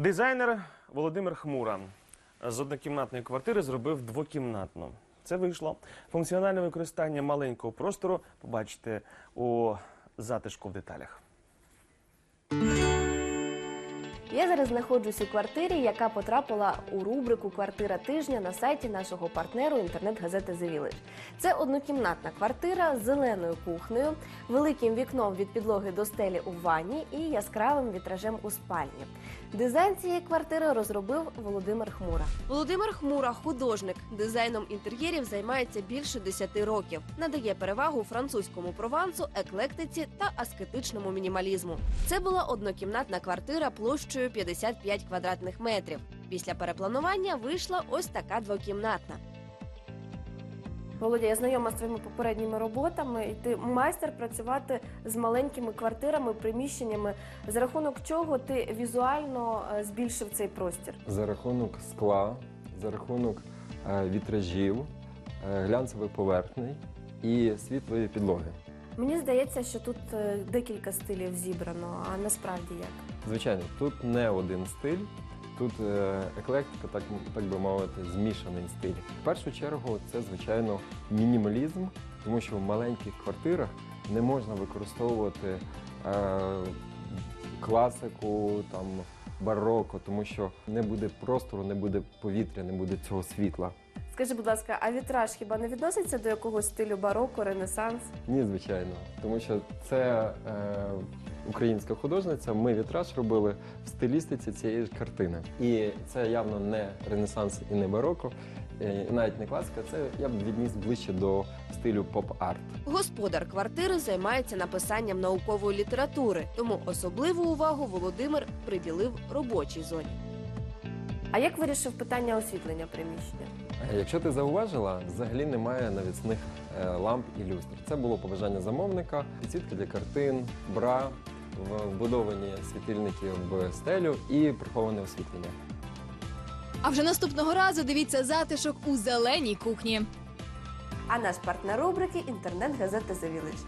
Дизайнер Володимир Хмура з однокімнатної квартири зробив двокімнатну. Це вийшло. Функціональне використання маленького простору побачите у затишку в деталях. Я зараз знаходжусь у квартирі, яка потрапила у рубрику Квартира тижня на сайті нашого партнеру інтернет-газети The Village. Це однокімнатна квартира з зеленою кухнею, великим вікном від підлоги до стелі у ванні і яскравим вітражем у спальні. Дизайн цієї квартири розробив Володимир Хмура. Володимир Хмура, художник, дизайном інтер'єрів займається більше 10 років. Надає перевагу французькому провансу, еклектиці та аскетичному мінімалізму. Це була однокімнатна квартира площею 55 квадратних метрів. Після перепланування вийшла ось така двокімнатна. Володя, я знайома з твоїми попередніми роботами, і ти майстер працювати з маленькими квартирами, приміщеннями, за рахунок чого ти візуально е, збільшив цей простір. За рахунок скла, за рахунок е, вітражів, е, глянцевої поверхні і світлої підлоги. Мені здається, що тут декілька стилів зібрано, а насправді як. Звичайно, тут не один стиль, тут е, еклектика, так, так би мовити, змішаний стиль. В першу чергу це, звичайно, мінімалізм, тому що в маленьких квартирах не можна використовувати е, класику, там, бароко, тому що не буде простору, не буде повітря, не буде цього світла. Скажи, будь ласка, а вітраж хіба не відноситься до якогось стилю бароко, ренесанс? Ні, звичайно, тому що це е, українська художниця. Ми вітраж робили в стилістиці цієї ж картини. І це явно не ренесанс і не бароко, е, навіть не класика. Це я б відніс ближче до стилю поп-арт. Господар квартири займається написанням наукової літератури, тому особливу увагу Володимир приділив робочій зоні. А як вирішив питання освітлення приміщення? Е, Якщо ти зауважила, взагалі немає навісних е, ламп і люстр. Це було побажання замовника, підсвітки для картин, бра, вбудовані світильники в стелю і приховане освітлення. А вже наступного разу дивіться затишок у зеленій кухні. А наш партнер рубрики інтернет-газета «The Village».